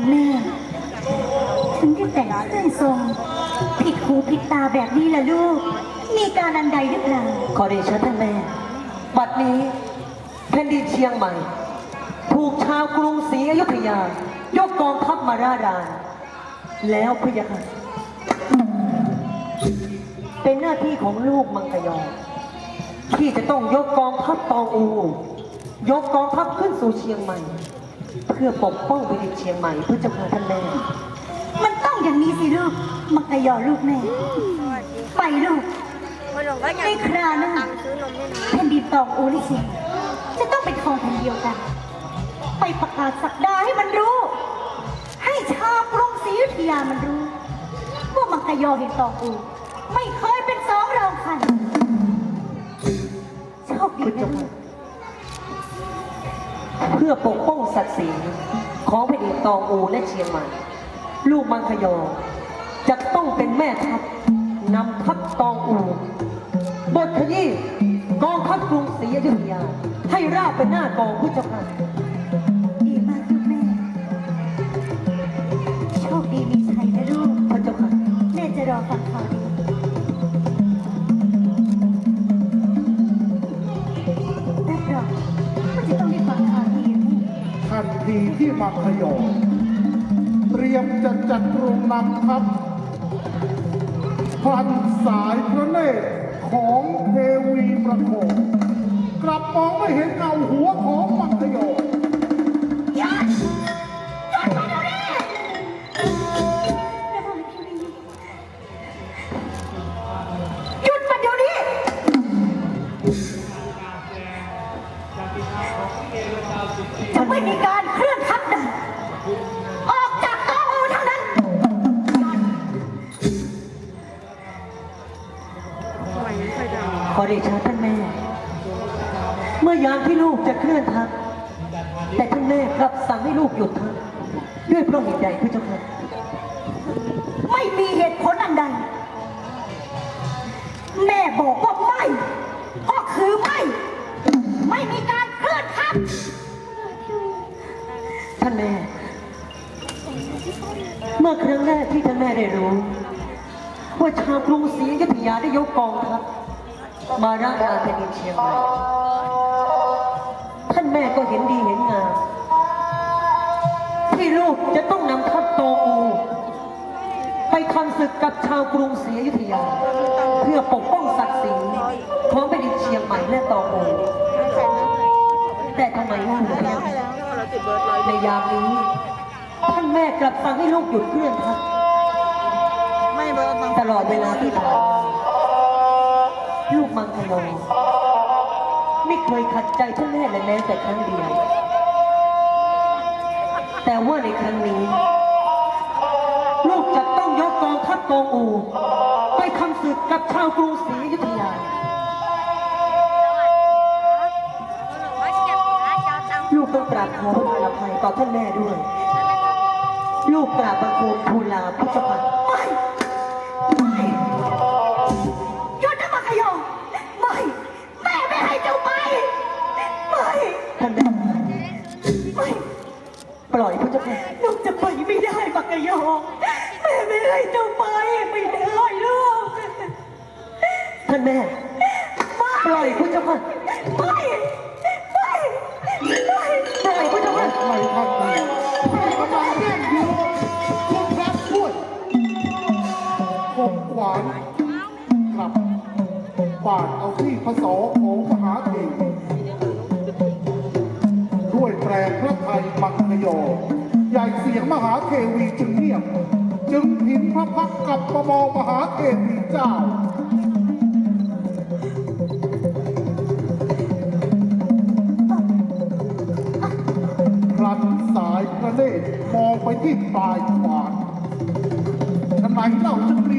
ของแม่ ถึงได้แต่งเครื่องทรงผิดหูผิดตาแบบนี้ล่ะลูก มีการอันใดหรือเปล่าขอเดชะท่านแม่ บัดนี้แผ่นดินเชียงใหม่ ถูกชาวกรุงศรีอยุธยา ยกกองทัพมาร่ารานแล้วพะยะค่ะเป็นหน้าที่ของลูกมังกรยองที่จะต้องยกกองทัพตองอู ยกกองทัพขึ้นสู่เชียงใหม่ พื่อปกป้องแผ่นดินเชียงใหม่เพื่อเจ้าค่ะท่านแม่มันต้องอย่างนี้สิลูก มักกะยอลูกแม่ ไปลูกมันบอกว่าอยากไม่คราหน้า ตังค์ซื้อนมให้น้องแผ่นดินตองอูนี่สิจะต้องเป็นของแผ่นเดียวกัน ไปประกาศสักดาให้มันรู้ ให้ชาวกรุงศรีอยุธยามันรู้ว่ามังกรยอเห็นตองอูไม่เคยเป็นสองรองใครโชคดีพุทธนะเจ้าค่ะ เพื่อปกป้องศักดิ์ศรีของแผ่นดินตองอูและเชียงใหม่ ลูกมังคยอจะต้องเป็นแม่ทัพนำทัพตองอูบทขยี้กองทัพกรุงศรีอยุธยา ให้ราบเป็นหน้ากองพุทธเจ้าค่ะดีมากลูกแม่ โชคดีมีชัยนะลูกพระเจ้าค่ะ แม่จะรอฟัง ที่มังคยอเตรียมจะจัดโรงนำทัพพันสายพระเนตรของเทวีประโคมกลับมองไม่เห็นเงาหัวของมังคยอหยุดมันเดี๋ยวนี้จะไม่มีการ ที่ลูกจะเคลื่อนทัพแต่ท่านแม่กลับสั่งให้ลูกหยุดทัพด้วยเพราะเหตุใดพระเจ้าค่ะไม่มีเหตุผลอันใด แม่บอกว่าไม่ ก็คือไม่ ไม่มีการเคลื่อนทัพท่านแม่ เมื่อครั้งแรกที่ท่านแม่ได้รู้ ว่าชาวกรุงศรีอยุธยาได้ยกกองทัพมาร่างอาแผ่นดินเชียงใหม่ แม่ก็เห็นดีเห็นงามที่ลูกจะต้องนำทัพโตอูไปทำศึกกับชาวกรุงศรีอยุธยา เพื่อปกป้องศักดิ์ศรีของแผ่นดินเชียงใหม่และตองอูแต่ทำไมล่ะในยามนี้ ท่านแม่กลับสั่งให้ลูกหยุดเคลื่อนทัพตลอดเวลาที่ผ่านลูกมังคโล ไม่เคยขัดใจท่านแม่เลยแม้แต่ครั้งเดียว แต่ว่าในครั้งนี้ ลูกจะต้องยกกองทัพกองอูไปทำศึกกับชาวกรุงศรีอยุธยา ลูกต้องกราบขอพระอภัยต่อท่านแม่ด้วย ลูกกราบบังคมทูลลาพระเจ้าค่ะ ยงมหาเทวีจึงเงียบจึงพินพระพักกับประมองมหาเทวีเจ้าพลันสายพระเนตรมองไปที่ปลายขวานทำไมเล่าจึง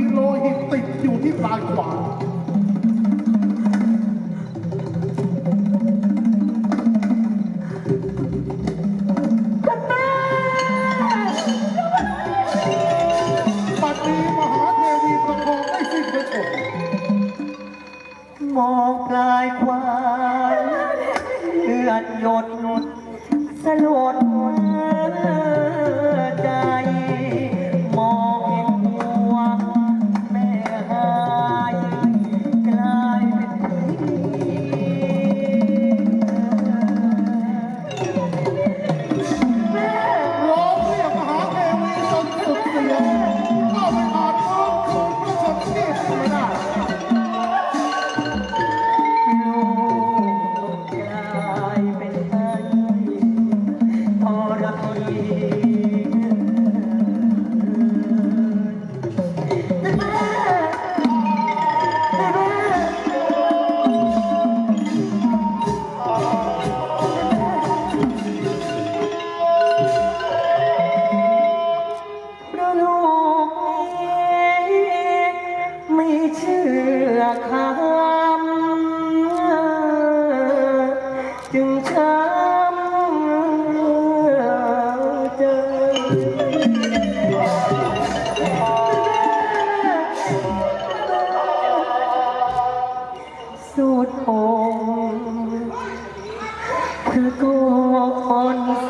อนหยดสลดใจ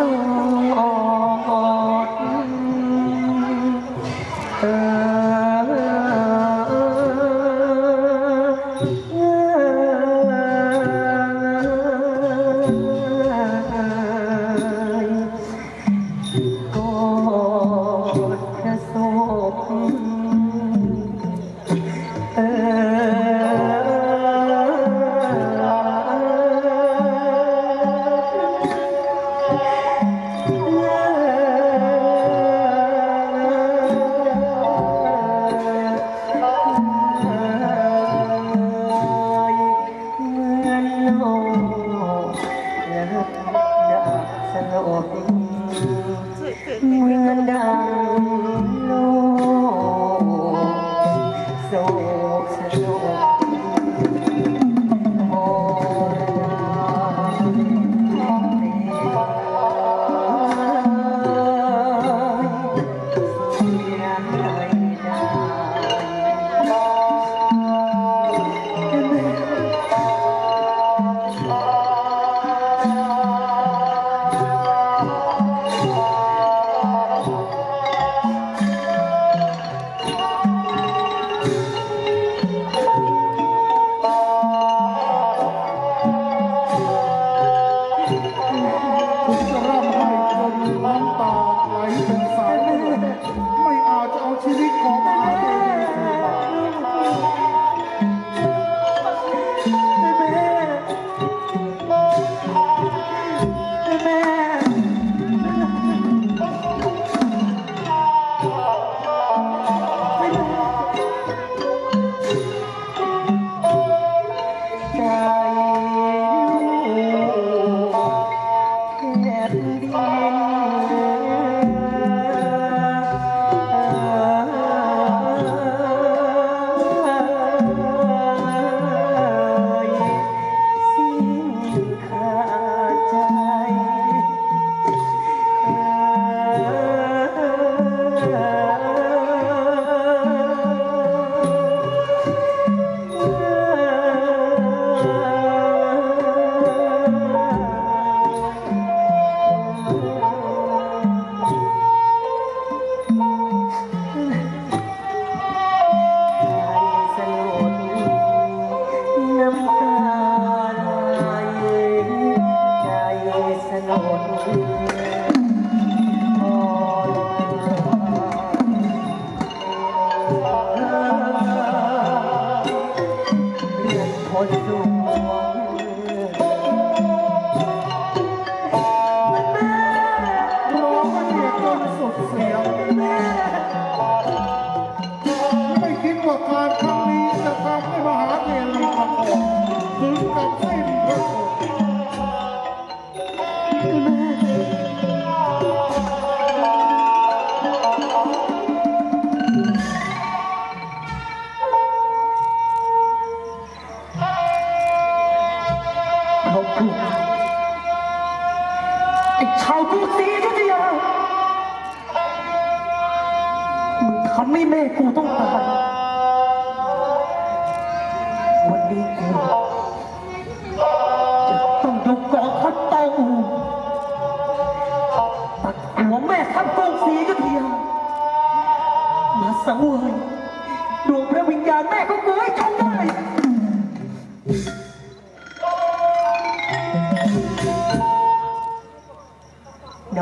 สูอดเอกอดกระสบ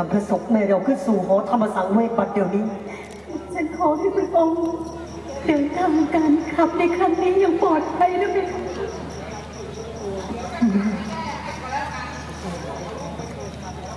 ำพระศพแม่เราขึ้นสู่หอธรรมสังเวชบัดเดี๋ยวนี้ ฉันขอให้พระองค์เดินทางการขับในครั้งนี้อย่างปลอดภัยนะเบคะ